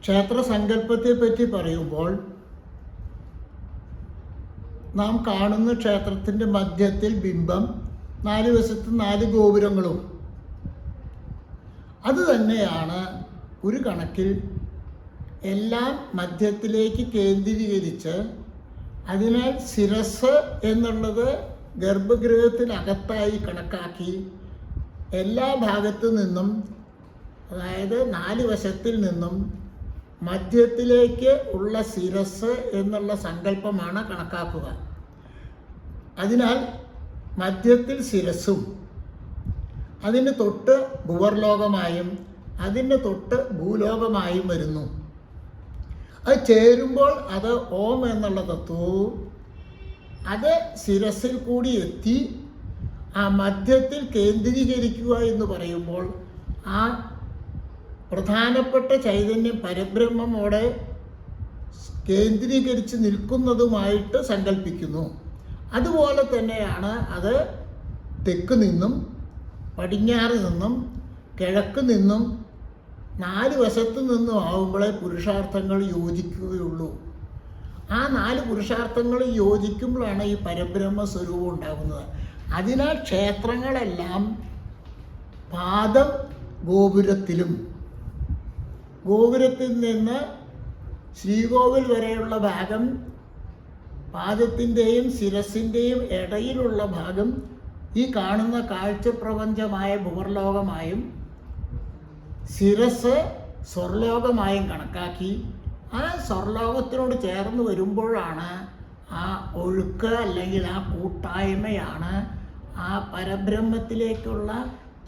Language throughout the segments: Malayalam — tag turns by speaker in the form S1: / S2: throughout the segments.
S1: ക്ഷേത്ര സങ്കല്പത്തെ പറ്റി പറയുമ്പോൾ നാം കാണുന്ന ക്ഷേത്രത്തിന്റെ മധ്യത്തിൽ ബിംബം നാല് വശത്ത് നാല് ഗോപുരങ്ങളും. അത് തന്നെയാണ് ഒരു കണക്കിൽ എല്ലാം മധ്യത്തിലേക്ക് കേന്ദ്രീകരിച്ച് അതിനാൽ ശിരസ് എന്നുള്ളത് ഗർഭഗൃഹത്തിനകത്തായി കണക്കാക്കി എല്ലാ ഭാഗത്തു നിന്നും അതായത് നാല് വശത്തിൽ നിന്നും മധ്യത്തിലേക്ക് ഉള്ള ശിരസ് എന്നുള്ള സങ്കല്പമാണ് കണക്കാക്കുക. അതിനാൽ മധ്യത്തിൽ ശിരസും അതിന് തൊട്ട് ഭുവർലോകമായും അതിന് തൊട്ട് ഭൂലോകമായും വരുന്നു. അത് ചേരുമ്പോൾ അത് ഓം എന്നുള്ള തത്വവും അത് ശിരസിൽ കൂടി എത്തി ആ മധ്യത്തിൽ കേന്ദ്രീകരിക്കുക എന്ന് പറയുമ്പോൾ ആ പ്രധാനപ്പെട്ട ചൈതന്യം പരബ്രഹ്മമോടെ കേന്ദ്രീകരിച്ച് നിൽക്കുന്നതുമായിട്ട് സങ്കല്പിക്കുന്നു അതുപോലെ തന്നെയാണ് അത് തെക്ക് നിന്നും പടിഞ്ഞാറ് നിന്നും കിഴക്ക് നിന്നും നാല് വശത്ത് നിന്നും ആവുമ്പോഴേ പുരുഷാർത്ഥങ്ങൾ യോജിക്കുകയുള്ളൂ. ആ നാല് പുരുഷാർത്ഥങ്ങൾ യോജിക്കുമ്പോഴാണ് ഈ പരബ്രഹ്മ സ്വരൂപം ഉണ്ടാകുന്നത്. അതിനാൽ ക്ഷേത്രങ്ങളെല്ലാം പാദം ഗോപുരത്തിലും ഗോപുരത്തിൽ നിന്ന് ശ്രീകോവിൽ വരെയുള്ള ഭാഗം പാദത്തിന്റെയും ശിരസിന്റെയും ഇടയിലുള്ള ഭാഗം ഈ കാണുന്ന കാഴ്ചപ്രപഞ്ചമായ ഭൂർലോകമായും ശിരസ് സ്വർലോകമായും കണക്കാക്കി ആ സ്വർലോകത്തിനോട് ചേർന്ന് വരുമ്പോഴാണ് ആ ഒഴുക്ക് അല്ലെങ്കിൽ ആ കൂട്ടായ്മയാണ് ആ പരബ്രഹ്മത്തിലേക്കുള്ള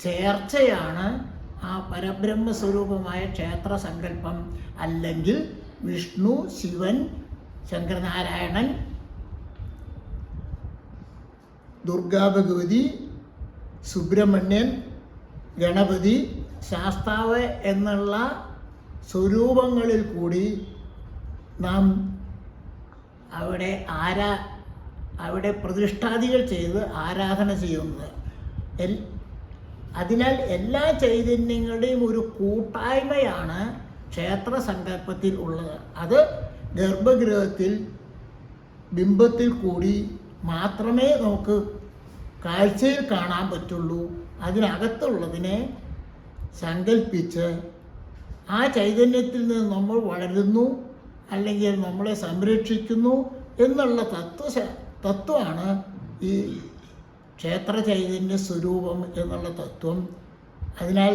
S1: ചേർച്ചയാണ് ആ പരബ്രഹ്മ സ്വരൂപമായ ക്ഷേത്ര സങ്കല്പം അല്ലെങ്കിൽ വിഷ്ണു ശിവൻ ശങ്കരനാരായണൻ ദുർഗാഭഗവതി സുബ്രഹ്മണ്യൻ ഗണപതി ശാസ്താവ് എന്നുള്ള സ്വരൂപങ്ങളിൽ കൂടി നാം അവിടെ ആരാ അവിടെ പ്രതിഷ്ഠാദികൾ ചെയ്ത് ആരാധന ചെയ്യുന്നത്. അതിനാൽ എല്ലാ ചൈതന്യങ്ങളുടെയും ഒരു കൂട്ടായ്മയാണ് ക്ഷേത്ര സങ്കല്പത്തിൽ ഉള്ളത്. അത് ഗർഭഗൃഹത്തിൽ ബിംബത്തിൽ കൂടി മാത്രമേ നമുക്ക് കാഴ്ചയിൽ കാണാൻ പറ്റുള്ളൂ. അതിനകത്തുള്ളതിനെ സങ്കല്പിച്ച് ആ ചൈതന്യത്തിൽ നിന്ന് നമ്മൾ വളരുന്നു അല്ലെങ്കിൽ നമ്മളെ സംരക്ഷിക്കുന്നു എന്നുള്ള തത്വ തത്വമാണ് ഈ ക്ഷേത്ര ചൈതന്യ സ്വരൂപം എന്നുള്ള തത്വം. അതിനാൽ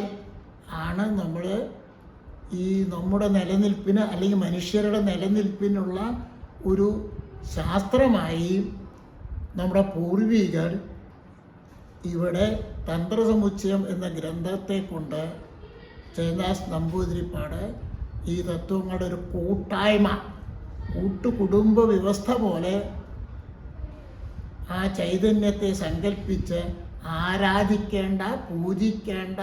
S1: ആണ് നമ്മൾ ഈ നമ്മുടെ നിലനിൽപ്പിന് അല്ലെങ്കിൽ മനുഷ്യരുടെ നിലനിൽപ്പിനുള്ള ഒരു ശാസ്ത്രമായി നമ്മുടെ പൂർവികർ ഇവിടെ തന്ത്രസമുച്ചയം എന്ന ഗ്രന്ഥത്തെ കൊണ്ട് ജയദാസ് നമ്പൂതിരിപ്പാട് ഈ തത്വങ്ങളുടെ ഒരു കൂട്ടായ്മ കൂട്ടുകുടുംബ വ്യവസ്ഥ പോലെ ആ ചൈതന്യത്തെ സങ്കല്പിച്ച് ആരാധിക്കേണ്ട പൂജിക്കേണ്ട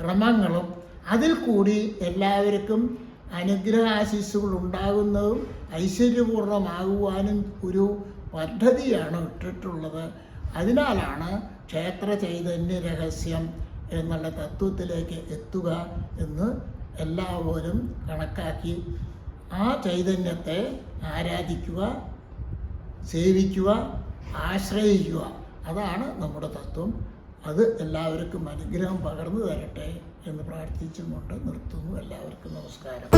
S1: ക്രമങ്ങളും അതിൽ കൂടി എല്ലാവർക്കും അനുഗ്രഹാശിസ്സുകൾ ഉണ്ടാകുന്നതും ഐശ്വര്യപൂർണമാകുവാനും ഒരു പദ്ധതിയാണ് ഇട്ടിട്ടുള്ളത്. അതിനാലാണ് ക്ഷേത്ര ചൈതന്യ രഹസ്യം എന്നുള്ള തത്വത്തിലേക്ക് എത്തുക എന്ന് എല്ലാവരും കണക്കാക്കി ആ ചൈതന്യത്തെ ആരാധിക്കുക സേവിക്കുക ആശ്രയിക്കുക. അതാണ് നമ്മുടെ തത്വം. അത് എല്ലാവർക്കും അനുഗ്രഹം പകർന്നു തരട്ടെ എന്ന് പ്രാർത്ഥിച്ചുകൊണ്ട് നിർത്തുന്നു. എല്ലാവർക്കും നമസ്കാരം.